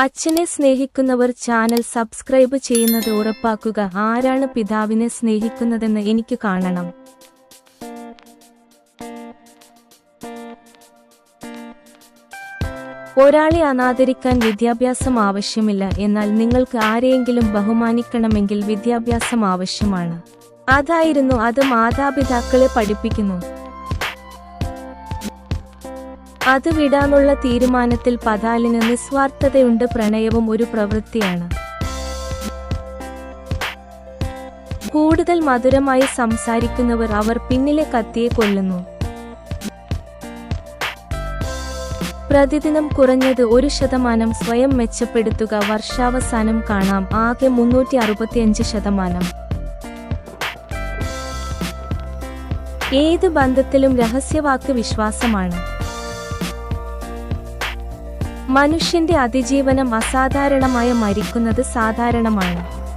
അച്ഛനെ സ്നേഹിക്കുന്നവർ channel subscribe ചെയ്യുന്നത് ഉറപ്പാക്കുക. ആരാണ് പിതാവിനെ സ്നേഹിക്കുന്നതെന്ന് എനിക്ക് കാണണം. ഒരാളെ അനാദരിക്കാൻ വിദ്യാഭ്യാസം ആവശ്യമില്ല. എന്നാൽ നിങ്ങൾക്ക് ആരെയെങ്കിലും ബഹുമാനിക്കണമെങ്കിൽ വിദ്യാഭ്യാസം ആവശ്യമാണ്. അതായിരുന്നു അത് മാതാപിതാക്കളെ പഠിപ്പിക്കുന്നു. അത് വിടാനുള്ള തീരുമാനത്തിൽ പതാലിന് നിസ്വാർത്ഥതയുണ്ട് പ്രണയവും ഒരു പ്രവൃത്തിയാണ്. കൂടുതൽ മധുരമായി സംസാരിക്കുന്നവർ അവർ പിന്നിലെ കത്തിയെ കൊല്ലുന്നു. പ്രതിദിനം കുറഞ്ഞത് ഒരു ശതമാനം സ്വയം മെച്ചപ്പെടുത്തുക വർഷാവസാനം കാണാം ആകെ മുന്നൂറ്റി അറുപത്തിയഞ്ച് ശതമാനം. ഏത് ബന്ധത്തിലും രഹസ്യവാക്ക് വിശ്വാസമാണ്. മനുഷ്യന്റെ അതിജീവനം അസാധാരണമായ മരിക്കുന്നത് സാധാരണമാണ്.